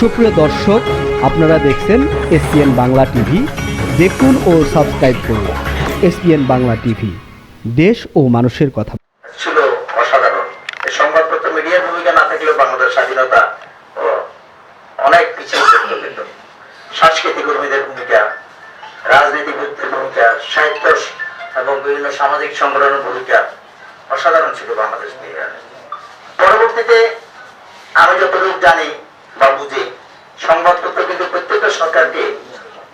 সুপ্রিয় দর্শক, আপনারা দেখছেন এসপিএন বাংলা টিভি। দেখুন ও সাবস্ক্রাইব করুন এসপিএন বাংলা টিভি। দেশ ও মানুষের কথা। ছিল অসাধারণ। সংবাদপত্র মিডিয়ার ভূমিকা না থাকলেও বাংলাদেশ স্বাধীনতা অনেক পিছিয়ে থাকতো কিন্তু। সাংস্কৃতিক কর্মীদের ভূমিকা রাজনীতিবিদদের ভূমিকা, সাহিত্য এবং বিভিন্ন সামাজিক সংগঠনের ভূমিকা অসাধারণ ছিল বাংলাদেশ মিডিয়া পরবর্তীতে আমি যতটুকু জানি সংবাদপত্র কিন্তু প্রত্যেকটা সরকারকে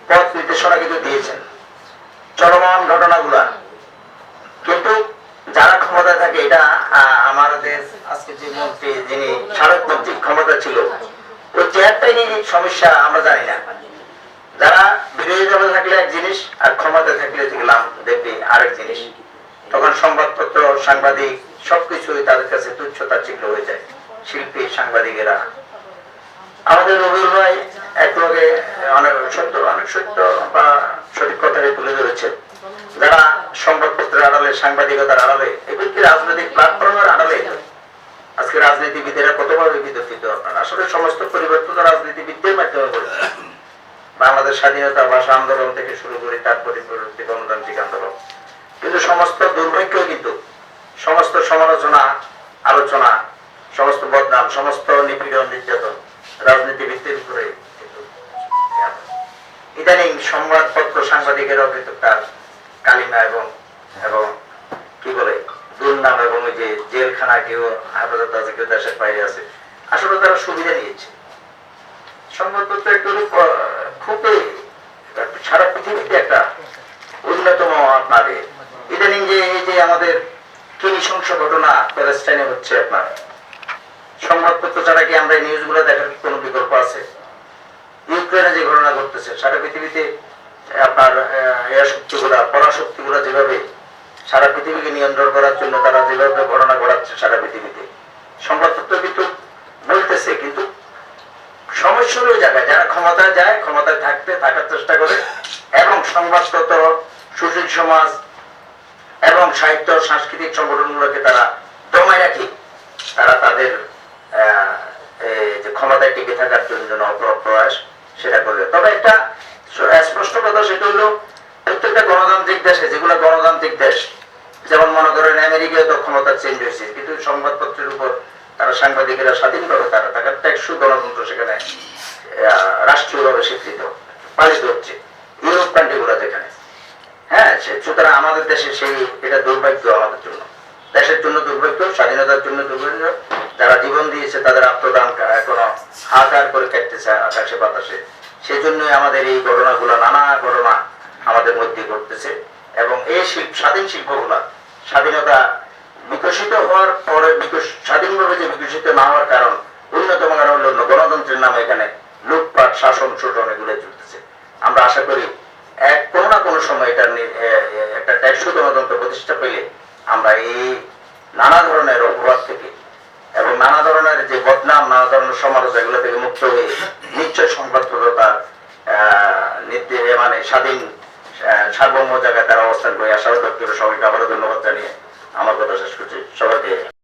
পথ নির্দেশনা কিন্তু দিয়েছেন। চলমান ঘটনাগুলা। কিন্তু যারা ক্ষমতায় থাকে, এটা আমাদের আজকে যে মন্ত্রী যিনি সাবেক মন্ত্রী ক্ষমতা ছিল, ওই চেয়ারটাই সমস্যা আমরা জানি না। যারা বিরোধী দলে থাকলে এক জিনিস, আর ক্ষমতা থাকলে দেখলাম দেখবি আরেক জিনিস। তখন সংবাদপত্র, সাংবাদিক সবকিছুই তাদের কাছে তুচ্ছতা চিহ্ন হয়ে যায়, শিল্পী, সাংবাদিকেরা। আমাদের রবিউল একলগে অনেক সত্য অনেক সত্য, বা সঠিক কথাই তুলে ধরেছেন যারা সংবাদপত্রের আড়ালে, সাংবাদিকতার আড়ালে এমনকি রাজনৈতিক প্ল্যাটফর্মের আড়ালে? আজকে রাজনীতিবিদেরা কতভাবে বিতর্কিত? আসলে সমস্ত পরিবর্তন রাজনীতিবিদদের মাধ্যমে করেছে বাংলাদেশ স্বাধীনতা ভাষা আন্দোলন থেকে শুরু করে তার পরিবর্তী গণতান্ত্রিক আন্দোলন। কিন্তু সমস্ত দুর্ভাগ্য কিন্তু, সমস্ত সমালোচনা, আলোচনা, সমস্ত বদনাম, সমস্ত নিপীড়ন, নির্যাতন রাজনীতিবিদদের উপরে ইদানিং সংবাদপত্র সাংবাদিকেরাও কিন্তু কালিমা এবং এবং কি বলে, দুর্নাম এবং ওই যে জেলখানা কেউ হেফাজত আছে, কেউ দেশের বাইরে আছে, আসলে তারা সুবিধা নিয়েছে। সংবাদপত্র একটু খুবই সারা পৃথিবীতে একটা অন্যতম আপনার ইদানিং যে এই যে আমাদের কি নৃশংস ঘটনা প্যালেস্টাইনে হচ্ছে আপনার, সংবাদপত্র ছাড়া কি আমরা এই নিউজগুলো দেখার কোনো বিকল্প আছে? ইউক্রেনে যে ঘটনা ঘটতেছে, সারা পৃথিবীতে আপনার এয়ার শক্তিগুলা পরাশক্তিগুলা যেভাবে সারা পৃথিবীকে নিয়ন্ত্রণ করার জন্য তারা যেভাবে ঘটনা ঘটাচ্ছে সারা পৃথিবীতে। সংবাদপত্র কিন্তু বলতেছে, কিন্তু সমস্যা হলো জায়গায় যারা ক্ষমতায় যায়, ক্ষমতায় থাকতে, থাকার চেষ্টা করে, এবং সংবাদপত্র, সুশীল সমাজ এবং সাহিত্য, সাংস্কৃতিক সংগঠনগুলোকে তারা দমায় রাখে। তারা তাদের ক্ষমতায় টিকে থাকার জন্য করবে তবে একটা স্পষ্ট কথা সেটা হলো, প্রত্যেকটা গণতান্ত্রিক দেশে, যেগুলো গণতান্ত্রিক দেশ, যেমন মনে করেন আমেরিকায় তো ক্ষমতা চেঞ্জ হয়েছে, কিন্তু সংবাদপত্রের উপর তারা সাংবাদিকেরা স্বাধীনভাবে তারা থাকার ট্যাক্সু গণতন্ত্র সেখানে রাষ্ট্রীয়ভাবে স্বীকৃত, পালিত হচ্ছে, ইউরোপ কান্ট্রিগুলো যেখানে। হ্যাঁ সুতরাং আমাদের দেশে সেই, এটা দুর্ভাগ্য আমাদের জন্য। দেশের জন্য দুর্ভাগ্য, স্বাধীনতার জন্য দুর্ভাগ্য, যারা জীবন দিয়েছে তাদের আত্মদান এখনও হাহাকার করে কাটতেছে আকাশে বাতাসে। সেই জন্যই আমাদের এই ঘটনাগুলো, নানা ঘটনা আমাদের মধ্যে ঘটতেছে। এবং এই শিল্প, স্বাধীন শিল্পগুলা, স্বাধীনতা বিকশিত হওয়ার পরে স্বাধীনভাবে যে বিকশিত না হওয়ার কারণ অন্যতম কারণ হলো গণতন্ত্রের নামে এখানে লুটপাট, শাসন, শোষণ এগুলো চলতেছে। আমরা আশা করি এক কোনো না কোনো সময় এটা একটা ট্যাক্সু গণতন্ত্র প্রতিষ্ঠা পেলে আমরা এই নানা ধরনের অপবাদ থেকে এবং নানা ধরনের যে বদনাম, নানা ধরনের সমালোচনা, এগুলো থেকে মুক্ত হয়ে নিশ্চয় সংবাদপত্রতা নির্দেশে মানে স্বাধীন সার্বভৌম জায়গায় তারা অবস্থান করে। আশাবাদ দপ্তর সবাইকে আবারও ধন্যবাদ জানিয়ে আমার কথা শেষ করছি। সবাইকে